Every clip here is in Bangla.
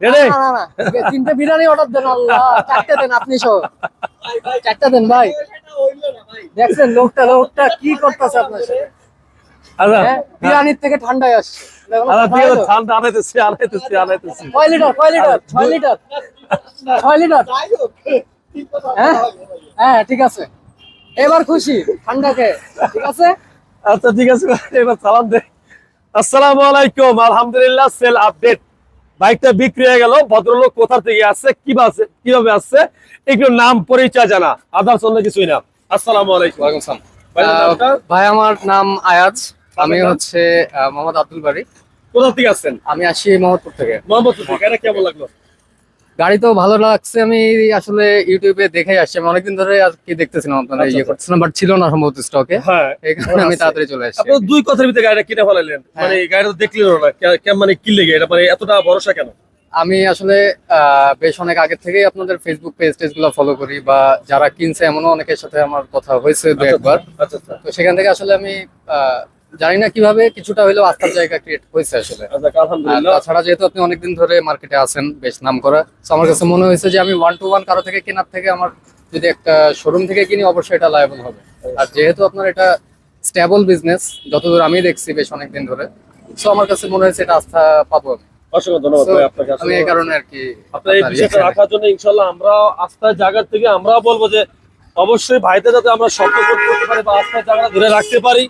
রেডি না না না তিনটে বিরিয়ানি অর্ডার দেন আল্লাহ। চারটে দেন আপনি সহ। চারটে দেন ভাই। দেখছেন লোকটা লোকটা কি করতেছে আপনার সাথে? আচ্ছা হ্যাঁ? বিরিয়ানির থেকে ঠান্ডায় আসছে। ঠিক আছে ঠান্ডা আনাইতেছি আনাইতেছি আনাইতেছি। কয় লিটার কয় লিটার ছয় লিটার ছয় লিটার হ্যাঁ? হ্যাঁ ঠিক আছে। এবার খুশি ঠান্ডা খেয়ে ঠিক আছে? আচ্ছা ঠিক আছে এবার সালাম দে। আসসালামু আলাইকুম আলহামদুলিল্লাহ সেল আপডেট। বাইকটা বিক্রি হয়ে গেল ভদ্রলোক কোথা থেকে আসছে কীভাবে আসছে কীভাবে আসছে একটু নাম পরিচয় জানা। আদার্স অন্য কিছুই না। আসসালাম আলাইকুম? ভাই আমার নাম আয়াজ। আমি হচ্ছে আহ, মোহাম্মদ আব্দুল বাড়ি কোথা থেকে আসছেন? আমি আসি মোহাম্মদপুর থেকে। মোহাম্মদপুর থেকে এটা কেমন লাগল? গাড়ি তো ভালো লাগছে আমি আসলে ইউটিউবে দেখে আসছি। আমি অনেকদিন ধরে আর কি দেখতেছিলাম আপনারা আচ্ছা, ইয়ে আচ্ছা। করতেছিলাম বাট ছিল না সম্ভবত স্টকে হ্যাঁ এই কারণে আমি তাড়াতাড়ি চলে আসছি। আপনার দুই কথার ভিতরে গাড়িটা কিনে ফেলাইলেন হ্যাঁ। মানে গাড়িটা দেখলেন না কেমন মানে কি লেগে? এটা মানে এতটা ভরসা কেন? আমি আসলে আহ, বেশ অনেক আগে থেকেই আপনাদের ফেসবুক পেজ টেজগুলো ফলো করি বা যারা কিনছে এমনও অনেকের সাথে আমার কথা হয়েছে দু একবার। আচ্ছা আচ্ছা। তো সেখান থেকে আসলে আমি আহ, জানি না কীভাবে কিছুটা হলেও আস্থার জায়গা ক্রিয়েট হয়েছে আসলে। আচ্ছা তাছাড়া যেহেতু আপনি অনেকদিন ধরে মার্কেটে আছেন বেশ নাম করা। তো আমার কাছে মনে হয়েছে যে আমি ওয়ান টু ওয়ান কারও থেকে কেনার থেকে আমার যদি একটা শোরুম থেকে কিনি অবশ্যই এটা লায়াবল হবে। আর যেহেতু আপনার এটা স্টেবল বিজনেস যতদূর আমি দেখছি বেশ অনেকদিন ধরে সো আমার কাছে মনে হয়েছে এটা আস্থা পাবো আমি। অসংখ্য ধন্যবাদ আপনাকে আমি এই কারণে আর কি আপনার এই বিষয়টা ইয়ে- রাখার জন্য ইনশাল্লাহ আমরা আস্থার জায়গার থেকে আমরাও বলব যে অবশ্যই ভাইদের যাতে আমরা শক্ত করতে পারি বা আস্থার জায়গাটা ধরে রাখতে পারি।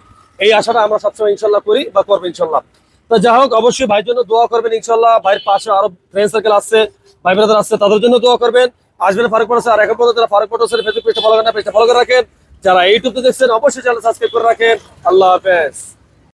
এই আশাটা আমরা সবসময় ইনশাল্লাহ করি বা করব ইনশাল্লাহ। তো যা হোক, অবশ্যই ভাইয়ের জন্য দোয়া করবেন ইনশাল্লাহ। ভাইয়ের পাশে আরও ফ্রেন্ড সার্কেল আসছে ভাই ব্রাদার আসছে তাদের জন্য দোয়া করবেন। আসবেন ফারুক পটাস আর এখন পর্যন্ত ফারুক পটাসের ফেসবুক পেজটা ফলো করেন পেজটা ফলো করে রাখেন। যারা ইউটিউবে দেখছেন, অবশ্যই চ্যানেল সাবস্ক্রাইব করে রাখেন। আল্লাহ হাফেজ।